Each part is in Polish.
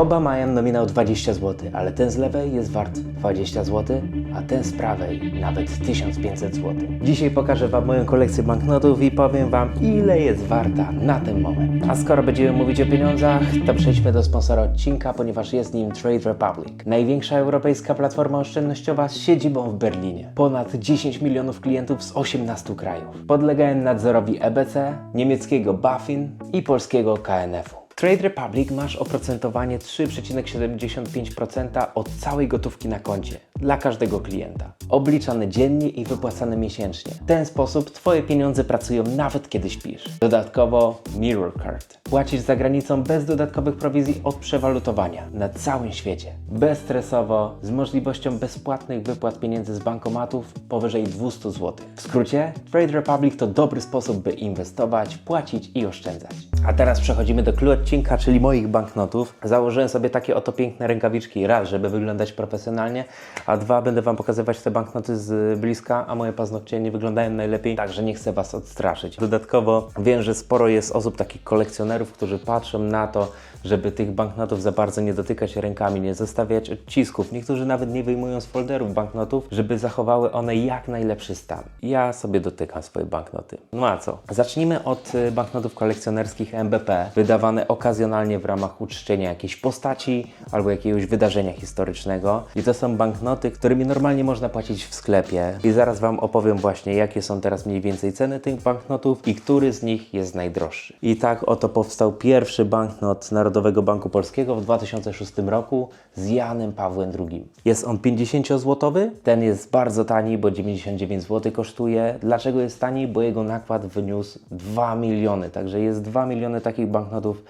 Oba mają nominał 20 zł, ale ten z lewej jest wart 20 zł, a ten z prawej nawet 1500 zł. Dzisiaj pokażę Wam moją kolekcję banknotów i powiem Wam, ile jest warta na ten moment. A skoro będziemy mówić o pieniądzach, to przejdźmy do sponsora odcinka, ponieważ jest nim Trade Republic. Największa europejska platforma oszczędnościowa z siedzibą w Berlinie. Ponad 10 milionów klientów z 18 krajów. Podlegają nadzorowi EBC, niemieckiego BaFin i polskiego KNF-u. Trade Republic masz oprocentowanie 3,75% od całej gotówki na koncie dla każdego klienta. Obliczane dziennie i wypłacane miesięcznie. W ten sposób Twoje pieniądze pracują nawet kiedy śpisz. Dodatkowo Mirror Card. Płacisz za granicą bez dodatkowych prowizji od przewalutowania na całym świecie. Bezstresowo, z możliwością bezpłatnych wypłat pieniędzy z bankomatów powyżej 200 zł. W skrócie, Trade Republic to dobry sposób, by inwestować, płacić i oszczędzać. A teraz przechodzimy do clue odcinka, czyli moich banknotów. Założyłem sobie takie oto piękne rękawiczki, raz, żeby wyglądać profesjonalnie, a dwa, będę Wam pokazywać te banknoty z bliska, a moje paznokcie nie wyglądają najlepiej, także nie chcę Was odstraszyć. Dodatkowo wiem, że sporo jest osób, takich kolekcjonerów, którzy patrzą na to, żeby tych banknotów za bardzo nie dotykać rękami, nie zostawiać odcisków. Niektórzy nawet nie wyjmują z folderów banknotów, żeby zachowały one jak najlepszy stan. Ja sobie dotykam swoje banknoty. No a co? Zacznijmy od y, banknotów kolekcjonerskich MBP, wydawane okazjonalnie w ramach uczczenia jakiejś postaci albo jakiegoś wydarzenia historycznego. I to są banknoty, którymi normalnie można płacić w sklepie. I zaraz Wam opowiem właśnie, jakie są teraz mniej więcej ceny tych banknotów i który z nich jest najdroższy. I tak oto powstał pierwszy banknot Narodowego Banku Polskiego w 2006 roku z Janem Pawłem II. Jest on 50-złotowy, ten jest bardzo tani, bo 99 zł kosztuje. Dlaczego jest tani? Bo jego nakład wyniósł 2 miliony, także jest 2 miliony takich banknotów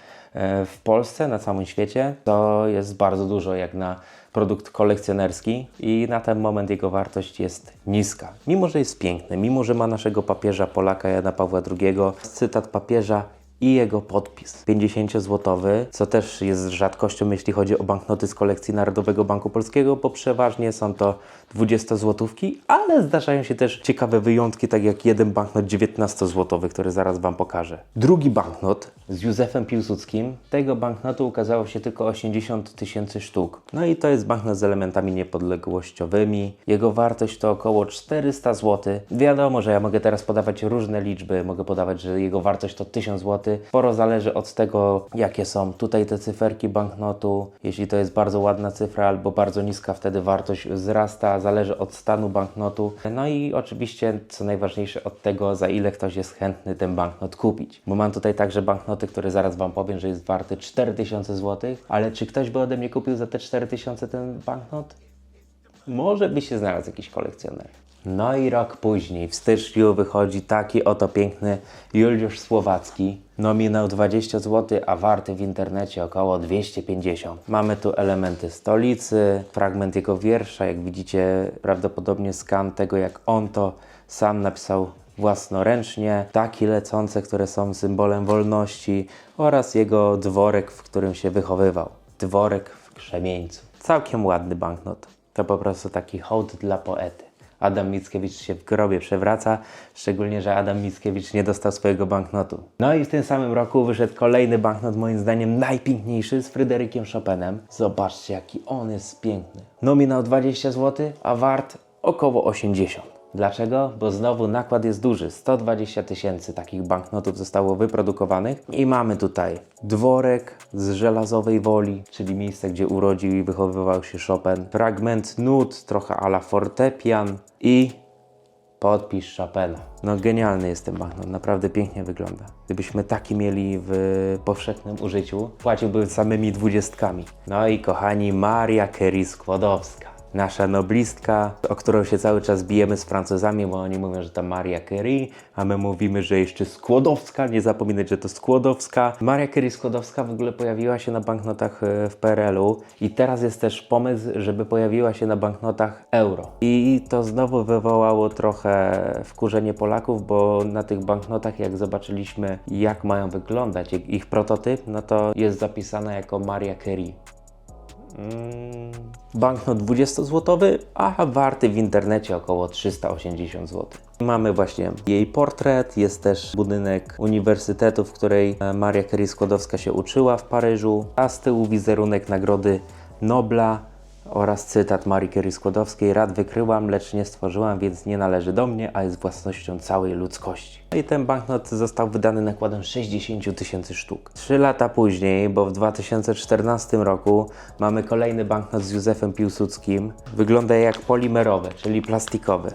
w Polsce, na całym świecie. To jest bardzo dużo jak na produkt kolekcjonerski i na ten moment jego wartość jest niska. Mimo, że jest piękny, mimo, że ma naszego papieża Polaka Jana Pawła II, cytat papieża i jego podpis 50-złotowy, co też jest rzadkością, jeśli chodzi o banknoty z kolekcji Narodowego Banku Polskiego, bo przeważnie są to 20-złotówki, ale zdarzają się też ciekawe wyjątki, tak jak jeden banknot 19-złotowy, który zaraz Wam pokażę. Drugi banknot z Józefem Piłsudskim, tego banknotu ukazało się tylko 80 tysięcy sztuk. No i to jest banknot z elementami niepodległościowymi. Jego wartość to około 400 zł. Wiadomo, że ja mogę teraz podawać różne liczby, mogę podawać, że jego wartość to 1000 zł. Sporo zależy od tego, jakie są tutaj te cyferki banknotu. Jeśli to jest bardzo ładna cyfra albo bardzo niska, wtedy wartość wzrasta, zależy od stanu banknotu. No i oczywiście, co najważniejsze, od tego, za ile ktoś jest chętny ten banknot kupić. Bo mam tutaj także banknoty, które zaraz Wam powiem, że jest warty 4000 zł, ale czy ktoś by ode mnie kupił za te 4000 ten banknot? Może by się znalazł jakiś kolekcjoner. No i rok później, w styczniu, wychodzi taki oto piękny Juliusz Słowacki. Nominał 20 zł, a warty w internecie około 250. Mamy tu elementy stolicy, fragment jego wiersza, jak widzicie, prawdopodobnie skan tego, jak on to sam napisał własnoręcznie, taki lecące, które są symbolem wolności oraz jego dworek, w którym się wychowywał. Dworek w Krzemieńcu. Całkiem ładny banknot. To po prostu taki hołd dla poety. Adam Mickiewicz się w grobie przewraca, szczególnie, że Adam Mickiewicz nie dostał swojego banknotu. No i w tym samym roku wyszedł kolejny banknot, moim zdaniem najpiękniejszy, z Fryderykiem Chopinem. Zobaczcie, jaki on jest piękny. Nominał 20 zł, a wart około 80. Dlaczego? Bo znowu nakład jest duży. 120 tysięcy takich banknotów zostało wyprodukowanych i mamy tutaj dworek z żelazowej woli, czyli miejsce, gdzie urodził i wychowywał się Chopin, fragment nut, trochę ala fortepian i podpis Chopina. No genialny jest ten banknot, naprawdę pięknie wygląda. Gdybyśmy taki mieli w powszechnym użyciu, płaciłby samymi dwudziestkami. No i kochani, Maria Curie Skłodowska. Nasza noblistka, o którą się cały czas bijemy z Francuzami, bo oni mówią, że to Maria Curie, a my mówimy, że jeszcze Skłodowska, nie zapominać, że to Skłodowska. Maria Curie Skłodowska w ogóle pojawiła się na banknotach e, w PRL-u i teraz jest też pomysł, żeby pojawiła się na banknotach euro. I to znowu wywołało trochę wkurzenie Polaków, bo na tych banknotach, jak zobaczyliśmy, jak mają wyglądać ich- ich prototyp, no to jest zapisana jako Maria Curie. Mm, banknot 20-złotowy, a warty w internecie około 380 zł. Mamy właśnie jej portret, jest też budynek uniwersytetu, w której e, Maria Curie Skłodowska się uczyła w Paryżu, a z tyłu wizerunek nagrody Nobla oraz cytat Marii Curie Skłodowskiej Rad wykryłam, lecz nie stworzyłam, więc nie należy do mnie, a jest własnością całej ludzkości. No i ten banknot został wydany nakładem 60 000 tysięcy sztuk. Trzy lata później, bo w 2014 roku mamy kolejny banknot z Józefem Piłsudskim. Wygląda jak polimerowy, czyli plastikowy.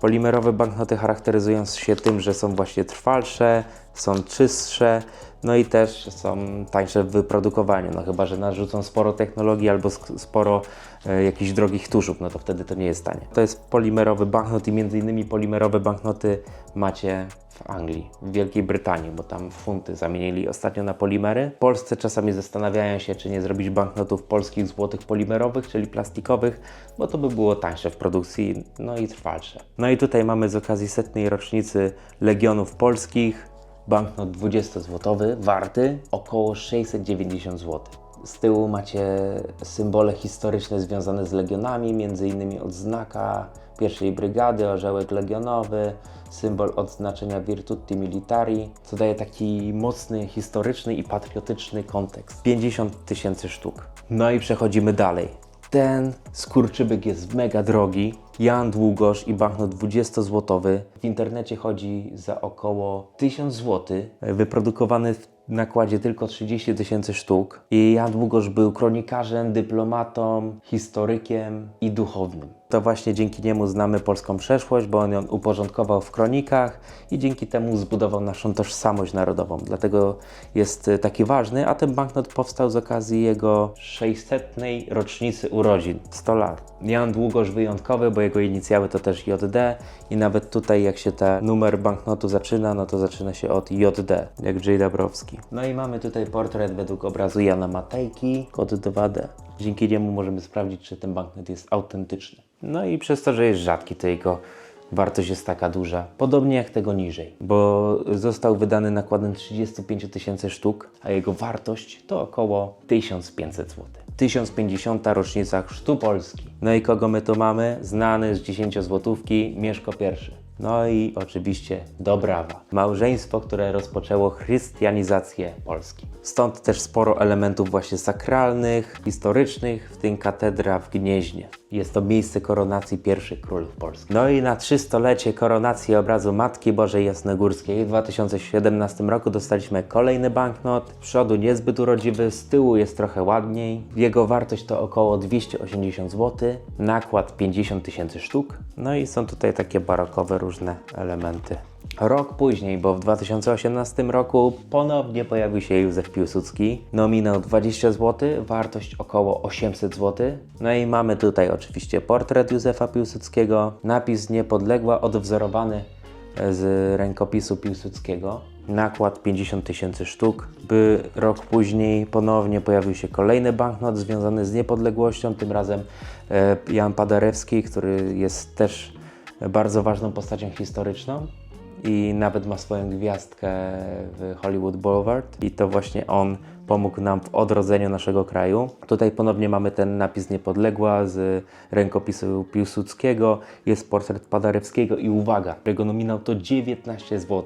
Polimerowe banknoty charakteryzują się tym, że są właśnie trwalsze, są czystsze, no i też są tańsze w wyprodukowaniu. No chyba, że narzucą sporo technologii albo sporo e, jakichś drogich tuszów, no to wtedy to nie jest tanie. To jest polimerowy banknot i między innymi polimerowe banknoty macie w Anglii, w Wielkiej Brytanii, bo tam funty zamienili ostatnio na polimery. W Polsce czasami zastanawiają się, czy nie zrobić banknotów polskich złotych polimerowych, czyli plastikowych, bo to by było tańsze w produkcji, no i trwalsze. No i tutaj mamy z okazji setnej rocznicy Legionów Polskich banknot 20-złotowy, warty około 690 zł. Z tyłu macie symbole historyczne związane z legionami, innymi odznaka pierwszej brygady, orzełek legionowy, symbol odznaczenia Virtuti Militari, co daje taki mocny, historyczny i patriotyczny kontekst. 50 tysięcy sztuk. No i przechodzimy dalej. Ten skurczybyk jest mega drogi. Jan Długosz i banknot 20-złotowy w internecie chodzi za około 1000 zł. Wyprodukowany w nakładzie tylko 30 tysięcy sztuk. I Jan Długosz był kronikarzem, dyplomatą, historykiem i duchownym. To właśnie dzięki niemu znamy polską przeszłość, bo on ją uporządkował w kronikach i dzięki temu zbudował naszą tożsamość narodową. Dlatego jest y, taki ważny, a ten banknot powstał z okazji jego 600. rocznicy urodzin. 100 lat. Jan Długosz wyjątkowy, bo jego inicjały to też JD i nawet tutaj jak się ten numer banknotu zaczyna, no to zaczyna się od JD, jak J. Dabrowski. No i mamy tutaj portret według obrazu Jana Matejki, kod 2D. Dzięki niemu możemy sprawdzić, czy ten banknot jest autentyczny. No i przez to, że jest rzadki, to jego wartość jest taka duża. Podobnie jak tego niżej, bo został wydany nakładem 35 000 tysięcy sztuk, a jego wartość to około 1500 zł. 1050. rocznica Chrztu Polski. No i kogo my tu mamy? Znany z 10 złotówki Mieszko I. No i oczywiście Dobrawa. Małżeństwo, które rozpoczęło chrystianizację Polski. Stąd też sporo elementów właśnie sakralnych, historycznych, w tym katedra w Gnieźnie. Jest to miejsce koronacji pierwszych królów Polski. No i na trzystolecie koronacji obrazu Matki Bożej Jasnogórskiej w 2017 roku dostaliśmy kolejny banknot. Z przodu niezbyt urodziwy, z tyłu jest trochę ładniej. Jego wartość to około 280 zł, nakład 50 tysięcy sztuk. No i są tutaj takie barokowe różne elementy. Rok później, bo w 2018 roku ponownie pojawił się Józef Piłsudski. Nominał 20 zł, wartość około 800 zł. No i mamy tutaj oczywiście portret Józefa Piłsudskiego, napis Niepodległa odwzorowany z rękopisu Piłsudskiego. Nakład 50 tysięcy sztuk. By rok później ponownie pojawił się kolejny banknot związany z niepodległością, tym razem e, Jan Paderewski, który jest też bardzo ważną postacią historyczną i nawet ma swoją gwiazdkę w Hollywood Boulevard i to właśnie on pomógł nam w odrodzeniu naszego kraju. Tutaj ponownie mamy ten napis Niepodległa z rękopisu Piłsudskiego, jest portret Paderewskiego i uwaga, jego nominał to 19 zł.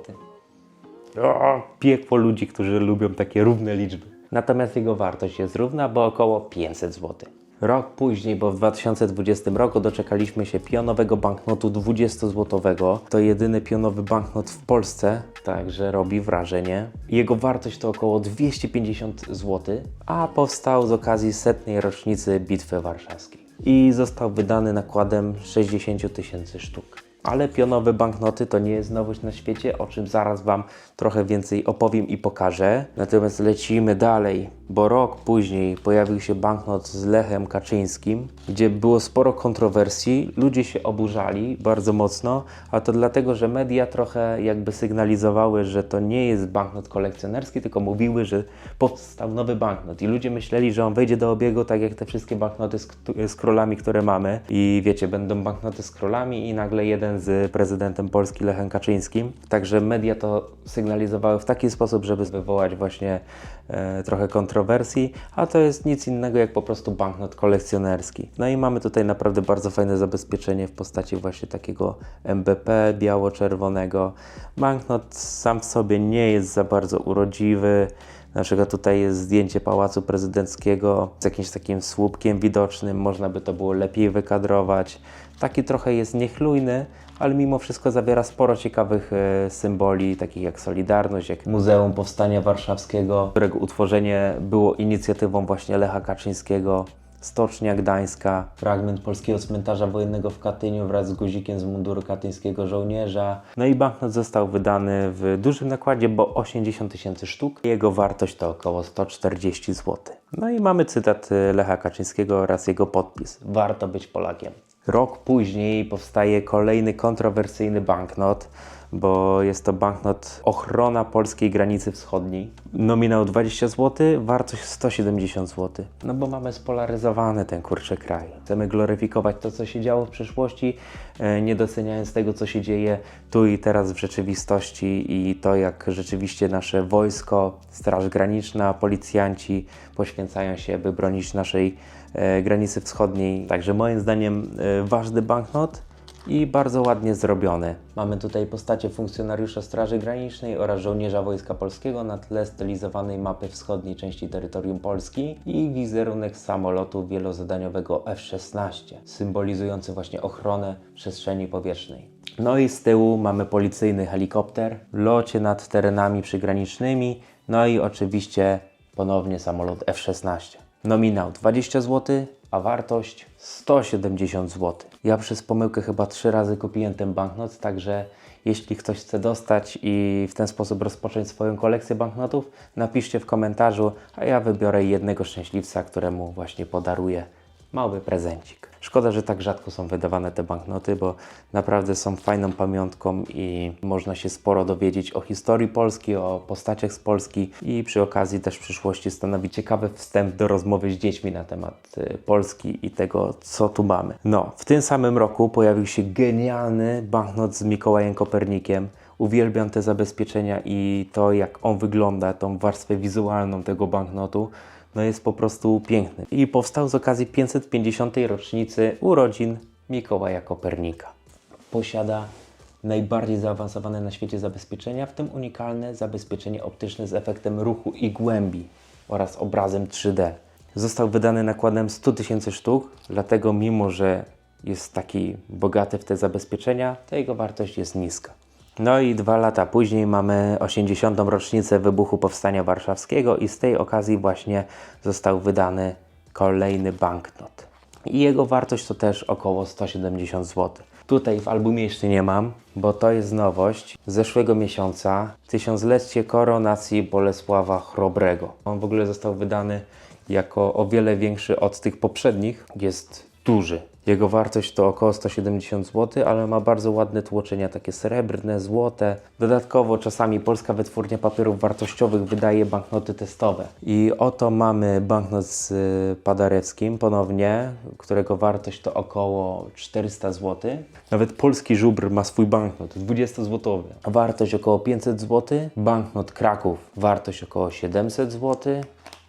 O, piekło ludzi, którzy lubią takie równe liczby. Natomiast jego wartość jest równa, bo około 500 zł. Rok później, bo w 2020 roku doczekaliśmy się pionowego banknotu 20-złotowego. To jedyny pionowy banknot w Polsce, także robi wrażenie. Jego wartość to około 250 zł, a powstał z okazji setnej rocznicy Bitwy Warszawskiej. I został wydany nakładem 60 tysięcy sztuk. Ale pionowe banknoty to nie jest nowość na świecie, o czym zaraz Wam trochę więcej opowiem i pokażę. Natomiast lecimy dalej, bo rok później pojawił się banknot z Lechem Kaczyńskim, gdzie było sporo kontrowersji, ludzie się oburzali bardzo mocno, a to dlatego, że media trochę jakby sygnalizowały, że to nie jest banknot kolekcjonerski, tylko mówiły, że powstał nowy banknot i ludzie myśleli, że on wejdzie do obiegu tak jak te wszystkie banknoty z, z królami, które mamy i wiecie, będą banknoty z królami i nagle jeden z prezydentem Polski Lechem Kaczyńskim. Także media to sygnalizowały w taki sposób, żeby wywołać właśnie e, trochę kontrowersji, a to jest nic innego jak po prostu banknot kolekcjonerski. No i mamy tutaj naprawdę bardzo fajne zabezpieczenie w postaci właśnie takiego MBP biało-czerwonego. Banknot sam w sobie nie jest za bardzo urodziwy. Na przykład tutaj jest zdjęcie Pałacu Prezydenckiego z jakimś takim słupkiem widocznym, można by to było lepiej wykadrować. Taki trochę jest niechlujny, ale mimo wszystko zawiera sporo ciekawych e, symboli, takich jak Solidarność, jak Muzeum Powstania Warszawskiego, którego utworzenie było inicjatywą właśnie Lecha Kaczyńskiego. Stocznia Gdańska, fragment polskiego cmentarza wojennego w Katyniu wraz z guzikiem z munduru katyńskiego żołnierza. No i banknot został wydany w dużym nakładzie, bo 80 tysięcy sztuk. Jego wartość to około 140 zł. No i mamy cytat y, Lecha Kaczyńskiego oraz jego podpis. Warto być Polakiem. Rok później powstaje kolejny kontrowersyjny banknot, bo jest to banknot ochrona polskiej granicy wschodniej. Nominał 20 zł, wartość 170 zł. No bo mamy spolaryzowany ten kurczy kraj. Chcemy gloryfikować to, co się działo w przeszłości, e, nie doceniając tego, co się dzieje tu i teraz w rzeczywistości i to, jak rzeczywiście nasze wojsko, Straż Graniczna, policjanci poświęcają się, by bronić naszej e, granicy wschodniej. Także moim zdaniem e, ważny banknot i bardzo ładnie zrobiony. Mamy tutaj postacie funkcjonariusza Straży Granicznej oraz żołnierza Wojska Polskiego na tle stylizowanej mapy wschodniej części terytorium Polski i wizerunek samolotu wielozadaniowego F-16, symbolizujący właśnie ochronę przestrzeni powietrznej. No i z tyłu mamy policyjny helikopter w locie nad terenami przygranicznymi, no i oczywiście ponownie samolot F-16. Nominał 20 zł, a wartość 170 zł. Ja przez pomyłkę chyba trzy razy kupiłem ten banknot, także jeśli ktoś chce dostać i w ten sposób rozpocząć swoją kolekcję banknotów, napiszcie w komentarzu, a ja wybiorę jednego szczęśliwca, któremu właśnie podaruję mały prezencik. Szkoda, że tak rzadko są wydawane te banknoty, bo naprawdę są fajną pamiątką i można się sporo dowiedzieć o historii Polski, o postaciach z Polski i przy okazji też w przyszłości stanowi ciekawy wstęp do rozmowy z dziećmi na temat y, Polski i tego, co tu mamy. No, w tym samym roku pojawił się genialny banknot z Mikołajem Kopernikiem. Uwielbiam te zabezpieczenia i to, jak on wygląda, tą warstwę wizualną tego banknotu no jest po prostu piękny. I powstał z okazji 550. rocznicy urodzin Mikołaja Kopernika. Posiada najbardziej zaawansowane na świecie zabezpieczenia, w tym unikalne zabezpieczenie optyczne z efektem ruchu i głębi oraz obrazem 3D. Został wydany nakładem 100 tysięcy sztuk, dlatego mimo, że jest taki bogaty w te zabezpieczenia, to jego wartość jest niska. No i dwa lata później mamy 80. rocznicę wybuchu Powstania Warszawskiego i z tej okazji właśnie został wydany kolejny banknot. I jego wartość to też około 170 zł. Tutaj w albumie jeszcze nie mam, bo to jest nowość z zeszłego miesiąca. Tysiąclecie koronacji Bolesława Chrobrego. On w ogóle został wydany jako o wiele większy od tych poprzednich. Jest duży. Jego wartość to około 170 zł, ale ma bardzo ładne tłoczenia, takie srebrne, złote. Dodatkowo czasami Polska Wytwórnia Papierów Wartościowych wydaje banknoty testowe. I oto mamy banknot z y, Paderewskim ponownie, którego wartość to około 400 zł. Nawet polski żubr ma swój banknot, 20 zł. Wartość około 500 zł. Banknot Kraków, wartość około 700 zł.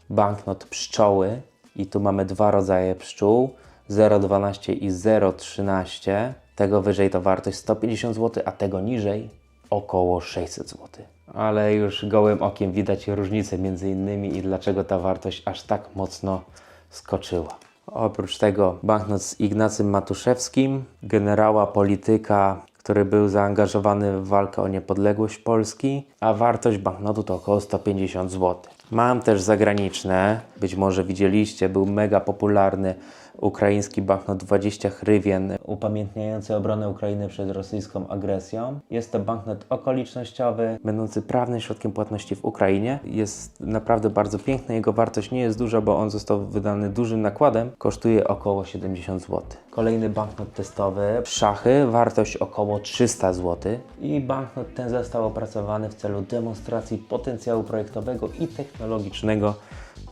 Banknot pszczoły i tu mamy dwa rodzaje pszczół. 0,12 i 0,13. Tego wyżej to wartość 150 zł, a tego niżej około 600 zł. Ale już gołym okiem widać różnicę między innymi i dlaczego ta wartość aż tak mocno skoczyła. Oprócz tego banknot z Ignacym Matuszewskim, generała polityka, który był zaangażowany w walkę o niepodległość Polski, a wartość banknotu to około 150 zł. Mam też zagraniczne, być może widzieliście, był mega popularny ukraiński banknot 20 hrywien, upamiętniający obronę Ukrainy przed rosyjską agresją. Jest to banknot okolicznościowy, będący prawnym środkiem płatności w Ukrainie. Jest naprawdę bardzo piękny, jego wartość nie jest duża, bo on został wydany dużym nakładem, kosztuje około 70 zł. Kolejny banknot testowy, szachy, wartość około 300 zł i banknot ten został opracowany w celu demonstracji potencjału projektowego i technologicznego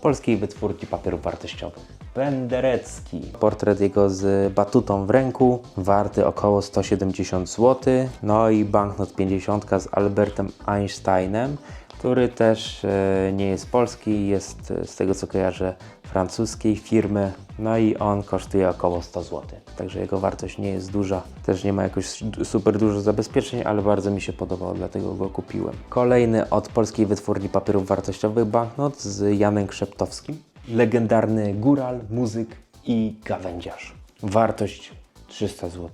polskiej wytwórni papierów wartościowych. Penderecki. Portret jego z batutą w ręku, warty około 170 zł. No i banknot 50 z Albertem Einsteinem, który też e, nie jest polski, jest e, z tego co kojarzę francuskiej firmy. No i on kosztuje około 100 zł. Także jego wartość nie jest duża. Też nie ma jakoś super dużo zabezpieczeń, ale bardzo mi się podobał, dlatego go kupiłem. Kolejny od polskiej wytwórni papierów wartościowych banknot z Janem Krzeptowskim. Legendarny góral, muzyk i gawędziarz. Wartość 300 zł.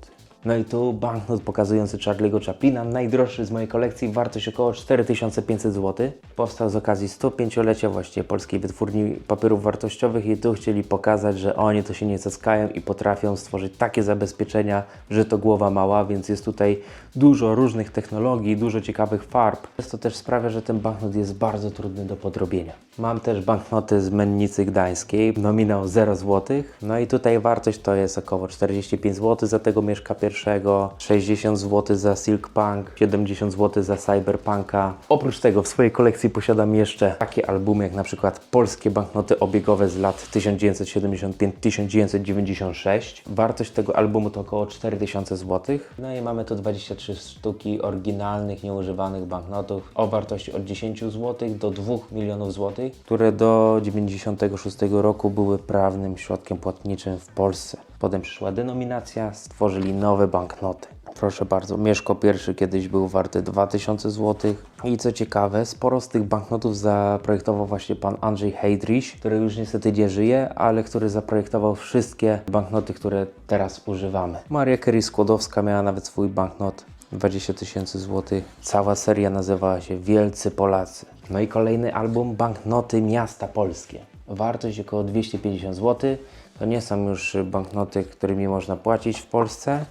No i tu banknot pokazujący Charlie'ego Chaplina, najdroższy z mojej kolekcji, wartość około 4500 zł. Powstał z okazji 105-lecia właściwie polskiej wytwórni papierów wartościowych i tu chcieli pokazać, że oni to się nie cackają i potrafią stworzyć takie zabezpieczenia, że to głowa mała, więc jest tutaj dużo różnych technologii, dużo ciekawych farb. To też sprawia, że ten banknot jest bardzo trudny do podrobienia. Mam też banknoty z Mennicy Gdańskiej, nominał 0 zł. No i tutaj wartość to jest około 45 zł za tego mieszka pierwszego, 60 zł za Silk Punk, 70 zł za Cyberpunka. Oprócz tego w swojej kolekcji posiadam jeszcze takie albumy jak na przykład polskie banknoty obiegowe z lat 1975-1996. Wartość tego albumu to około 4000 zł. No i mamy tu 23 sztuki oryginalnych, nieużywanych banknotów o wartości od 10 zł do 2 milionów złotych, które do 96 roku były prawnym środkiem płatniczym w Polsce. Potem przyszła denominacja, stworzyli nowe banknoty. Proszę bardzo, Mieszko pierwszy kiedyś był warty 2000 zł. I co ciekawe, sporo z tych banknotów zaprojektował właśnie pan Andrzej Heydrich, który już niestety nie żyje, ale który zaprojektował wszystkie banknoty, które teraz używamy. Maria Curie Skłodowska miała nawet swój banknot 20 tysięcy złotych. Cała seria nazywała się Wielcy Polacy. No i kolejny album Banknoty Miasta Polskie. Wartość około 250 zł. To nie są już banknoty, którymi można płacić w Polsce.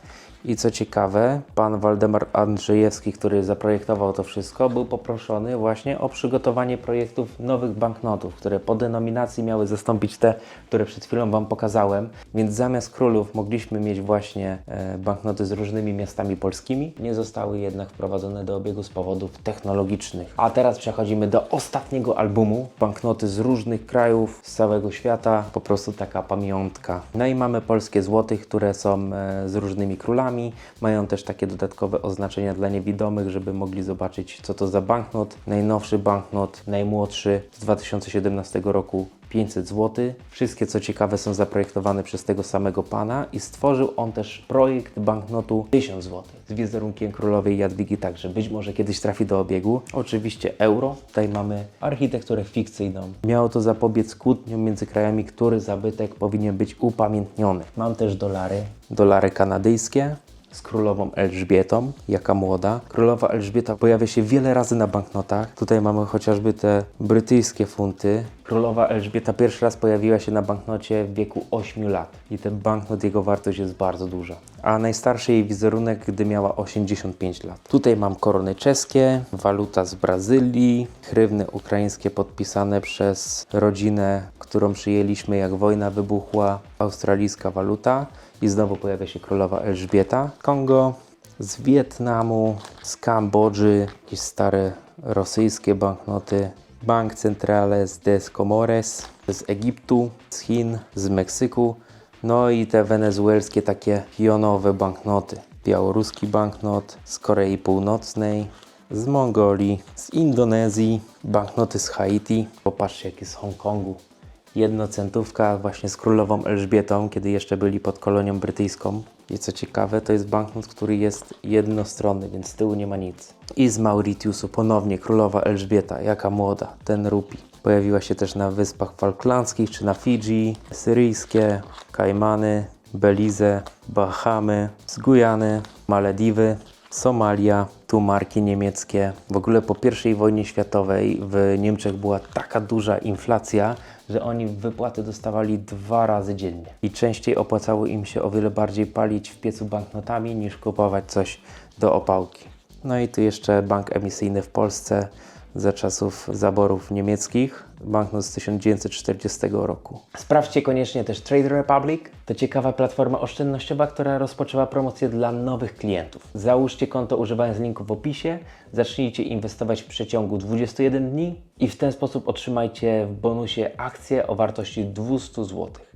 I co ciekawe, pan Waldemar Andrzejewski, który zaprojektował to wszystko, był poproszony właśnie o przygotowanie projektów nowych banknotów, które po denominacji miały zastąpić te, które przed chwilą Wam pokazałem. Więc zamiast królów mogliśmy mieć właśnie e, banknoty z różnymi miastami polskimi. Nie zostały jednak wprowadzone do obiegu z powodów technologicznych. A teraz przechodzimy do ostatniego albumu. Banknoty z różnych krajów, z całego świata. Po prostu taka pamiątka. No i mamy polskie złotych, które są e, z różnymi królami. Mają też takie dodatkowe oznaczenia dla niewidomych, żeby mogli zobaczyć, co to za banknot. Najnowszy banknot, najmłodszy z 2017 roku 500 zł. Wszystkie, co ciekawe, są zaprojektowane przez tego samego pana i stworzył on też projekt banknotu 1000 zł z wizerunkiem królowej Jadwigi, także być może kiedyś trafi do obiegu. Oczywiście euro, tutaj mamy architekturę fikcyjną. Miało to zapobiec kłótniom między krajami, który zabytek powinien być upamiętniony. Mam też dolary, dolary kanadyjskie, z królową Elżbietą, jaka młoda. Królowa Elżbieta pojawia się wiele razy na banknotach. Tutaj mamy chociażby te brytyjskie funty. Królowa Elżbieta pierwszy raz pojawiła się na banknocie w wieku 8 lat i ten banknot, jego wartość jest bardzo duża. A najstarszy jej wizerunek, gdy miała 85 lat. Tutaj mam korony czeskie, waluta z Brazylii, hrywny ukraińskie podpisane przez rodzinę, którą przyjęliśmy jak wojna wybuchła, australijska waluta. I znowu pojawia się królowa Elżbieta. Kongo, z Wietnamu, z Kambodży, jakieś stare rosyjskie banknoty. Bank Centrales des Comores, z Egiptu, z Chin, z Meksyku. No i te wenezuelskie takie pionowe banknoty. Białoruski banknot z Korei Północnej, z Mongolii, z Indonezji, banknoty z Haiti. Popatrzcie, jakie z Hongkongu jednocentówka właśnie z królową Elżbietą, kiedy jeszcze byli pod kolonią brytyjską. I co ciekawe, to jest banknot, który jest jednostronny, więc z tyłu nie ma nic. I z Mauritiusu ponownie królowa Elżbieta, jaka młoda, ten rupi. Pojawiła się też na Wyspach Falklandzkich czy na Fidżi, Syryjskie, Kajmany, Belize, Bahamy, z Gujany, Malediwy, Somalia, tu marki niemieckie. W ogóle po I wojnie światowej w Niemczech była taka duża inflacja, że oni wypłaty dostawali dwa razy dziennie. I częściej opłacało im się o wiele bardziej palić w piecu banknotami niż kupować coś do opałki. No i tu jeszcze bank emisyjny w Polsce za czasów zaborów niemieckich, banknot z 1940 roku. Sprawdźcie koniecznie też Trade Republic. To ciekawa platforma oszczędnościowa, która rozpoczęła promocję dla nowych klientów. Załóżcie konto używając linku w opisie, zacznijcie inwestować w przeciągu 21 dni i w ten sposób otrzymajcie w bonusie akcję o wartości 200 zł.